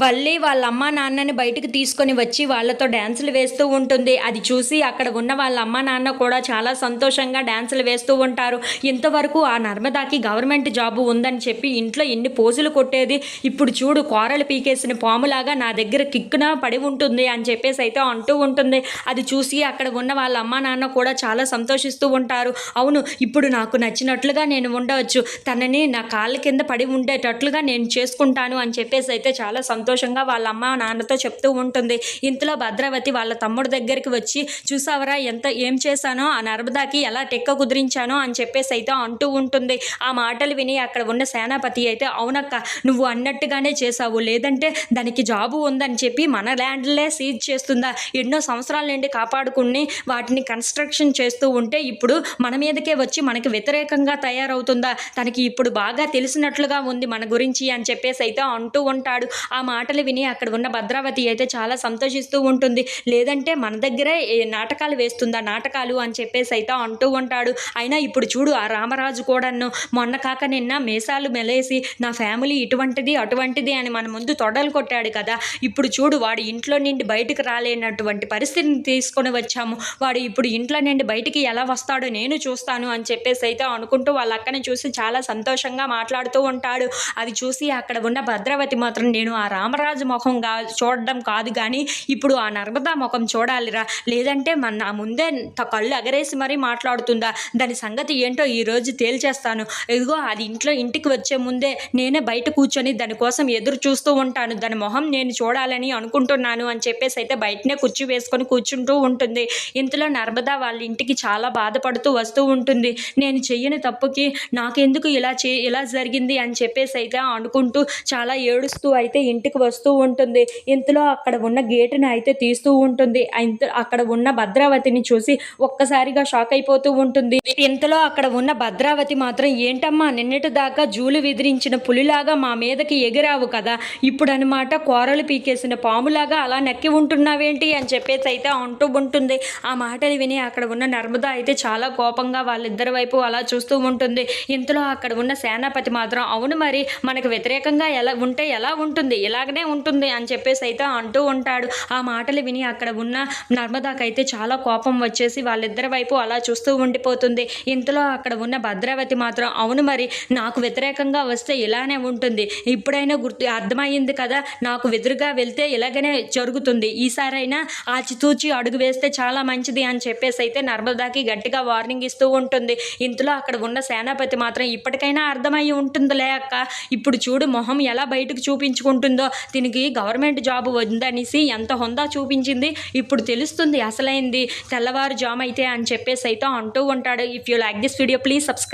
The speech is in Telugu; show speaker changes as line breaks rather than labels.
వల్లి వాళ్ళ అమ్మా నాన్నని బయటకు తీసుకొని వచ్చి వాళ్ళతో డ్యాన్సులు వేస్తూ ఉంటుంది. అది చూసి అక్కడ ఉన్న వాళ్ళ అమ్మ నాన్న కూడా చాలా సంతోషంగా డ్యాన్సులు వేస్తూ ఉంటారు. ఇంతవరకు ఆ నర్మదాకి గవర్నమెంట్ జాబు ఉందని చెప్పి ఇంట్లో ఎన్ని పోజులు కొట్టేది? ఇప్పుడు చూడు కూరలు పీకేసిన పాములాగా నా దగ్గర కిక్కున పడి ఉంటుంది అని చెప్పేసి అయితే అంటూ ఉంటుంది. అది చూసి అక్కడ ఉన్న వాళ్ళ అమ్మ నాన్న కూడా చాలా సంతోషిస్తూ ఉంటారు. అవును ఇప్పుడు నాకు నచ్చినట్లుగా నేను ఉండవచ్చు. తనని నా కాళ్ళ కింద పడి ఉండేటట్లుగా నేను చేసుకుంటాను అని చెప్పేసి అయితే చాలా సంతోషంగా వాళ్ళ అమ్మ నాన్నతో చెప్తూ ఉంటుంది. ఇంతలో భద్రావతి వాళ్ళ తమ్ముడు దగ్గరికి వచ్చి చూసావరా ఎంత ఏం చేశానో ఆ నర్మదాకి ఎలా టెక్క కుదిరించానో అని చెప్పేసి అయితే అంటూ ఉంటుంది. ఆ మాటలు విని అక్కడ ఉన్న సేనాపతి అయితే అవునక్క నువ్వు అన్నట్టుగానే చేసావు లేదంటే దానికి జాబు ఉందని చెప్పి మన ల్యాండ్లే సీజ్ చేస్తుందా? ఎన్నో సంవత్సరాల నుండి కాపాడుకుని వాటిని కన్స్ట్రక్షన్ చేస్తూ ఉంటే ఇప్పుడు మన మీదకే వచ్చి మనకి వ్యతిరేకంగా తయారవుతుందా? తనకి ఇప్పుడు బాగా తెలిసినట్లుగా ఉంది మన గురించి అని చెప్పేసి అయితే అంటూ ఉంటాడు. ఆ మాటలు విని అక్కడ ఉన్న భద్రావతి అయితే చాలా సంతోషిస్తూ ఉంటుంది. లేదంటే మన దగ్గరే నాటకాలు వేస్తుందా? నాటకాలు అని చెప్పేసి అయితే అంటూ ఉంటాడు. అయినా ఇప్పుడు చూడు ఆ రామరాజు కూడాను మొన్న కాక నిన్న మేసాలు మెలేసి నా ఫ్యామిలీ ఇటువంటిది అటువంటిది అని మన ముందు తొడలు కొట్టాడు కదా. ఇప్పుడు చూడు వాడు ఇంట్లో నుండి బయటకు రాలేనటువంటి పరిస్థితిని తీసుకొని వచ్చాము. వాడు ఇప్పుడు ఇంట్లో నుండి బయటికి ఎలా వస్తాడో నేను చూస్తాను అని చెప్పేసి అయితే అనుకుంటూ వాళ్ళ అక్కని చూసి చాలా సంతోషంగా మాట్లాడుతూ ఉంటాడు. అది చూసి అక్కడ ఉన్న భద్రావతి మాత్రం నేను ఆ రామరాజు ముఖంగా చూడడం కాదు కానీ ఇప్పుడు ఆ నర్మదా ముఖం చూడాలిరా. లేదంటే మన నా ముందే కళ్ళు ఎగరేసి మరీ మాట్లాడుతుందా? దాని సంగతి ఏంటో ఈ రోజు తేల్చేస్తాను. ఇదిగో అది ఇంట్లో ఇంటికి వచ్చే ముందే నేనే బయట కూర్చొని దానికోసం ఎదురు చూస్తూ ఉంటాను. దాని మొహం నేను చూడాలని అనుకుంటున్నాను అని చెప్పేసి అయితే బయటనే కుర్చీ వేసుకొని కూర్చుంటూ ఉంటుంది. ఇంతలో నర్మదా వాళ్ళ ఇంటికి చాలా బాధపడుతూ వస్తూ ఉంటుంది. నేను చెయ్యని తప్పుకి నాకెందుకు ఇలా చే ఇలా జరిగింది అని చెప్పేసి అయితే అనుకుంటూ చాలా ఏడుస్తూ అయితే ఇంటికి వస్తూ ఉంటుంది. ఇంతలో అక్కడ ఉన్న గేటుని అయితే తీస్తూ ఉంటుంది. ఇంత అక్కడ ఉన్న భద్రావతిని చూసి ఒక్కసారిగా షాక్ అయిపోతూ ఉంటుంది. ఇంతలో అక్కడ ఉన్న భద్రావతి మాత్రం ఏంటమ్మా నిన్నటి దాకా జూలు విదిరించిన పులిలాగా మా మీదకి ఎగిరావు కదా. ఇప్పుడు అనమాట కూరలు పీకేసిన పాములాగా అలా నక్కి ఉంటున్నావేంటి? అని చెప్పేసి అయితే అంటూ ఉంటుంది. ఆ మాటలు విని అక్కడ ఉన్న నర్మద అయితే చాలా కోపంగా వాళ్ళిద్దరి వైపు అలా చూస్తూ ఉంటుంది. ఇంతలో అక్కడ ఉన్న సేనాపతి మాత్రం అవును మరి మనకు వ్యతిరేకంగా ఎలా ఉంటే ఎలా ఉంటుంది? ఇలా ఇలాగనే ఉంటుంది అని చెప్పేసి అయితే అంటూ ఉంటాడు. ఆ మాటలు విని అక్కడ ఉన్న నర్మదాకైతే చాలా కోపం వచ్చేసి వాళ్ళిద్దరి వైపు అలా చూస్తూ ఉండిపోతుంది. ఇంతలో అక్కడ ఉన్న భద్రావతి మాత్రం అవును మరి నాకు వ్యతిరేకంగా వస్తే ఇలానే ఉంటుంది. ఇప్పుడైనా గుర్తు అర్థమైంది కదా నాకు వెదురుగా వెళ్తే ఇలాగనే జరుగుతుంది. ఈసారైనా ఆచితూచి అడుగు వేస్తే చాలా మంచిది అని చెప్పేసి అయితే నర్మదాకి గట్టిగా వార్నింగ్ ఇస్తూ ఉంటుంది. ఇంతలో అక్కడ ఉన్న సేనాపతి మాత్రం ఇప్పటికైనా అర్థమయ్యి ఉంటుందిలే అక్క. ఇప్పుడు చూడు మొహం ఎలా బయటకు చూపించుకుంటుందో దీనికి గవర్నమెంట్ జాబ్ ఉందనేసి ఎంత హుందా చూపించింది. ఇప్పుడు తెలుస్తుంది అసలైంది తెల్లవారు జామ్ అయితే అని చెప్పేసి అయితే అంటూ ఉంటాడు. If you like this video please subscribe